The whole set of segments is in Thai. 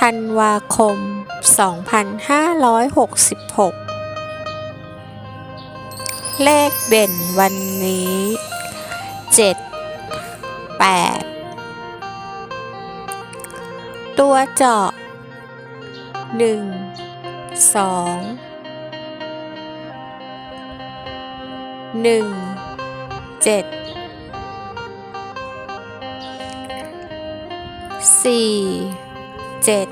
ธันวาคม 2566 เลขเด่นวันนี้ 7 8 ตัวเจาะ 1 2 1เจ็ 7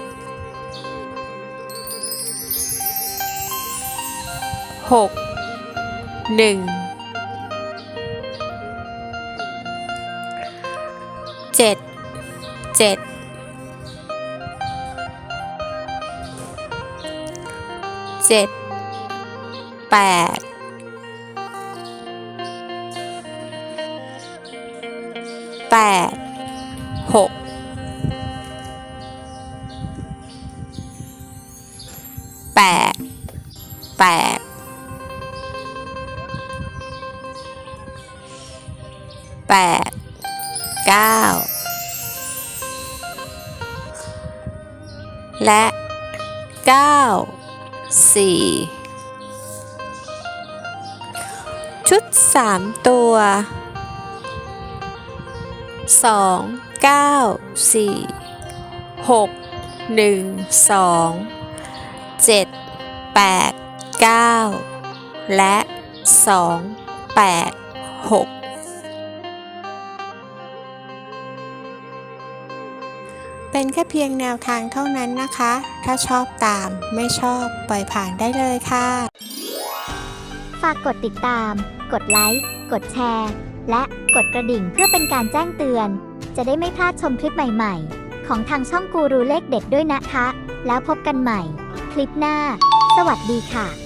6 1 7 7 7 8 8 แปดแปด เก้า และเก้า สี่ ชุดสามตัวสองเก้าสี่หกหนึ่งสองเจ็ดแปด เก้าและสองแปดหกเป็นแค่เพียงแนวทางเท่านั้นนะคะ ถ้าชอบตามไม่ชอบปล่อยผ่านได้เลยค่ะ ฝากกดติดตาม กดไลค์ กดแชร์ และกดกระดิ่งเพื่อเป็นการแจ้งเตือน จะได้ไม่พลาดชมคลิปใหม่ๆ ของทางช่องกูรูเลขเด็ดด้วยนะคะ แล้วพบกันใหม่ คลิปหน้า สวัสดีค่ะ